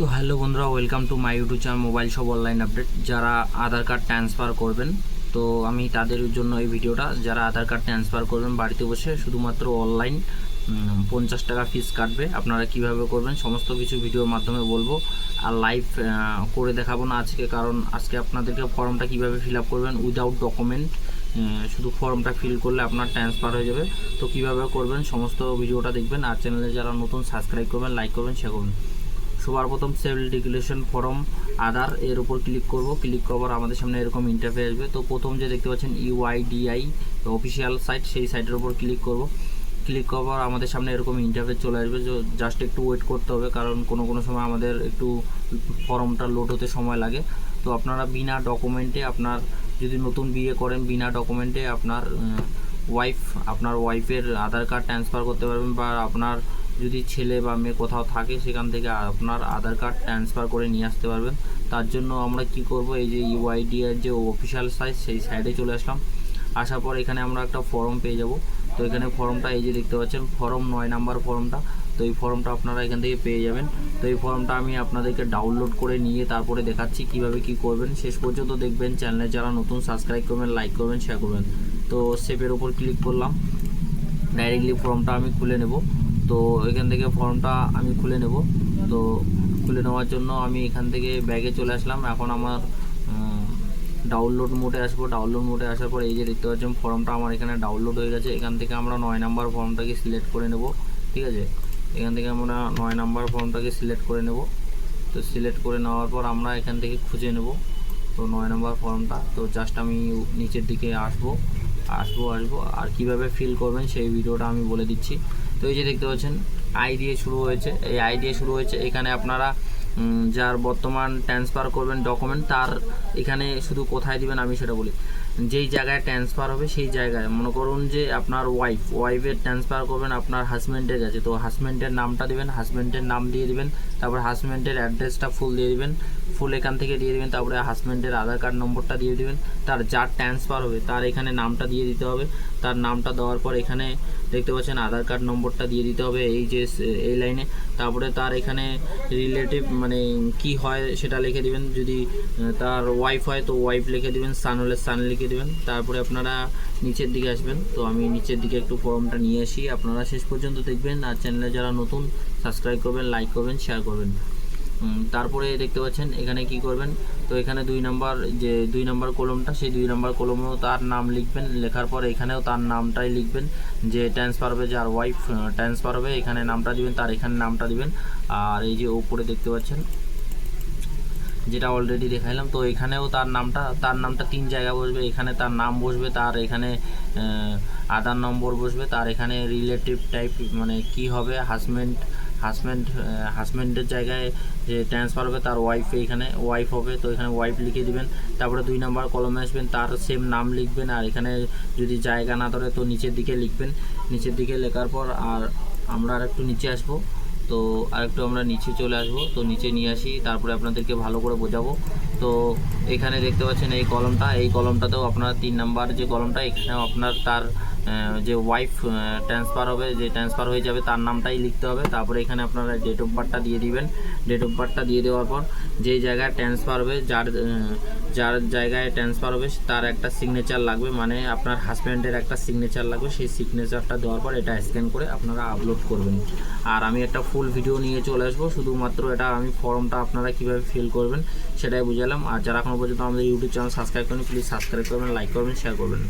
তো হ্যালো বন্ধুরা welcome to my YouTube channel mobile সব অনলাইন আপডেট যারা আধার কার্ড ট্রান্সফার করবেন, তো আমি তাদের জন্য এই ভিডিওটা, যারা আধার কার্ড ট্রান্সফার করবেন, বাড়িতে বসে শুধুমাত্র অনলাইন পঞ্চাশ টাকা ফিস কাটবে। আপনারা কীভাবে করবেন, সমস্ত কিছু ভিডিওর মাধ্যমে বলব। আর লাইভ করে দেখাবো না আজকে, কারণ আজকে আপনাদেরকে ফর্মটা কীভাবে ফিল আপ করবেন উইদাউট ডকুমেন্ট শুধু ফর্মটা ফিল করলে আপনার ট্রান্সফার হয়ে যাবে। তো কীভাবে করবেন, সমস্ত ভিডিওটা দেখবেন। আর চ্যানেলে যারা নতুন সাবস্ক্রাইব করবেন লাইক করবেন শেয়ার করবেন। সবার প্রথম সেল ডিক্লেরেশন ফর্ম আধার এর উপর ক্লিক করব। ক্লিক করবার আমাদের সামনে এরকম ইন্টারফেস আসবে। তো প্রথম যে দেখতে পাচ্ছেন ইউআইডিআই অফিসিয়াল সাইট সেই সাইটের উপর ক্লিক করব। ক্লিক করবার আমাদের সামনে এরকম ইন্টারফেস চলে আসবে। জাস্ট একটু ওয়েট করতে হবে, কারণ কোনো কোনো সময় আমাদের একটু ফর্মটা লোড হতে সময় লাগে। তো আপনারা বিনা ডকুমেন্টে আপনার, যদি নতুন বিয়ে করেন, বিনা ডকুমেন্টে আপনার ওয়াইফ আপনার ওয়াইফের আধার কার্ড ট্রান্সফার করতে পারবেন বা আপনার যদি ছেলে বা মেয়ে কোথাও থাকে, সেখান থেকে আপনার আধার কার্ড ট্রান্সফার করে নিয়ে আসতে পারবেন। তার জন্য আমরা কি করব, এই যে ইউআইডি এর যে অফিসিয়াল সাইট সেই সাইডে চলে আসলাম। আসার পর এখানে আমরা একটা ফর্ম পেয়ে যাব। তো এখানে ফর্মটা এই যে দেখতে পাচ্ছেন ফর্ম নয় নাম্বার ফর্মটা তো এই ফর্মটা আপনারা এখান থেকে পেয়ে যাবেন। তো এই ফর্মটা আমি আপনাদেরকে ডাউনলোড করে নিয়ে তারপরে দেখাচ্ছি কীভাবে কি করবেন। শেষ পর্যন্ত দেখবেন চ্যানেলে যারা নতুন সাবস্ক্রাইব করবেন লাইক করবেন শেয়ার করবেন। তো সেপের উপর ক্লিক করলাম। ডাইরেক্টলি ফর্মটা আমি খুলে নেব। তো এখান থেকে ফর্মটা আমি খুলে নেব। তো খুলে নেওয়ার জন্য আমি এখান থেকে ব্যাগে চলে আসলাম। এখন আমার ডাউনলোড মোডে আসব। ডাউনলোড মোডে আসার পর এই যে দেখতে পাচ্ছেন, ফর্মটা আমার এখানে ডাউনলোড হয়ে গেছে। এখান থেকে আমরা নয় নাম্বার ফর্মটাকে সিলেক্ট করে নেব, ঠিক আছে? এখান থেকে আমরা নয় নাম্বার ফর্মটাকে সিলেক্ট করে নেব। তো সিলেক্ট করে নেওয়ার পর আমরা এখান থেকে খুঁজে নেব, তো নয় নম্বর ফর্মটা। তো জাস্ট আমি নিচের দিকে আসব আসব আসব। আর কীভাবে ফিল করবেন সেই ভিডিওটা আমি বলে দিচ্ছি। তো এই যে দেখতে পাচ্ছেন আই দিয়ে শুরু হয়েছে। এই আই দিয়ে শুরু হয়েছে। এখানে আপনারা যার বর্তমান ট্রান্সফার করবেন ডকুমেন্ট তার এখানে শুধু কোথায় দিবেন আমি সেটা বলি। যেই জায়গায় ট্রান্সফার হবে সেই জায়গায়। মনে করুন যে আপনার ওয়াইফ ওয়াইফের ট্রান্সফার করবেন আপনার হাজব্যান্ডের কাছে। তো হাজব্যান্ডের নামটা দিবেন হাজব্যান্ডের নাম দিয়ে দিবেন, তারপর হাজব্যান্ডের অ্যাড্রেসটা ফুল দিয়ে দিবেন ফুল এখান থেকে দিয়ে দিবেন, তারপরে হাজব্যান্ডের আধার কার্ড নম্বরটা দিয়ে দিবেন। তার যার ট্রান্সফার হবে, তার এখানে নামটা দিয়ে দিতে হবে। তার নামটা দেওয়ার পর এখানে দেখতে পাচ্ছেন আধার কার্ড নম্বরটা দিয়ে দিতে হবে এই যে, এই লাইনে তারপরে তার এখানে রিলেটিভ মানে কি হয় সেটা লিখে দিবেন। যদি তার ওয়াইফ হয় তো ওয়াইফ লিখে দিবেন সান হলে সান লিখে দিবেন। তারপরে আপনারা নিচের দিকে আসবেন। তো আমি নিচের দিকে একটু ফর্মটা নিয়ে আসি। আপনারা শেষ পর্যন্ত দেখবেন। আর চ্যানেলে যারা নতুন সাবস্ক্রাইব করবেন লাইক করবেন শেয়ার করবেন। তারপরে দেখতে পাচ্ছেন এখানে কি করবেন? তো এখানে দুই নাম্বার যে দুই নাম্বার কলমটা, সেই দুই নাম্বার কলমেও তার নাম লিখবেন। লেখার পর এখানেও তার নামটাই লিখবেন। যে ট্রান্সফার হবে যার ওয়াইফ ট্রান্সফার হবে, এখানে নামটা দিবেন, তার এখানে নামটা দিবেন। আর এই যে ওপরে দেখতে পাচ্ছেন, যেটা অলরেডি দেখাইলাম, তো এখানেও তার নামটা তার নামটা তিন জায়গা বসবে। এখানে তার নাম বসবে, তার এখানে আধার নম্বর বসবে, তার এখানে রিলেটিভ টাইপ মানে কি হবে হাজব্যান্ড হাজব্যান্ড হাজব্যান্ডের জায়গায় যে ট্রান্সফার হবে, তার ওয়াইফ এখানে ওয়াইফ হবে, তো এখানে ওয়াইফ লিখে দিবেন। তারপরে দুই নাম্বার কলমে আসবেন, তার সেম নাম লিখবেন, আর এখানে যদি জায়গা না ধরে তো নিচের দিকে লিখবেন। নিচের দিকে লেখার পর আর আমরা আর একটু নিচে আসব। তো আরেকটু আমরা নিচে চলে আসব, তো নিচে নিয়ে আসি, তারপরে আপনাদেরকে ভালো করে বোঝাবো। তো এখানে দেখতে পাচ্ছেন এই কলমটা। এই কলমটাতেও আপনার তিন নাম্বার যে কলমটা এখানেও আপনার তার যে ওয়াইফ ট্রান্সফার হবে, যে ট্রান্সফার হয়ে যাবে তার নামটাই লিখতে হবে। তারপরে এখানে আপনারা ডেট অফ বার্থটা দিয়ে দিবেন। ডেট অফ বার্থটা দিয়ে দেওয়ার পর যেই জায়গায় ট্রান্সফার হবে, যার যার জায়গায় ট্রান্সফার হবে, তার একটা সিগনেচার লাগবে। মানে আপনার হাজব্যান্ডের একটা সিগনেচার লাগবে। সেই সিগনেচারটা দেওয়ার পর এটা স্ক্যান করে আপনারা আপলোড করবেন। আর আমি একটা ফুল ভিডিও নিয়ে চলে আসব। শুধুমাত্র এটা আমি ফর্মটা আপনারা কীভাবে ফিল করবেন সেটাই বুঝালাম। আর যারা এখনও পর্যন্ত আমাদের ইউটিউব চ্যানেল সাবস্ক্রাইব করেন প্লিজ সাবস্ক্রাইব করবেন লাইক করবেন শেয়ার করবেন।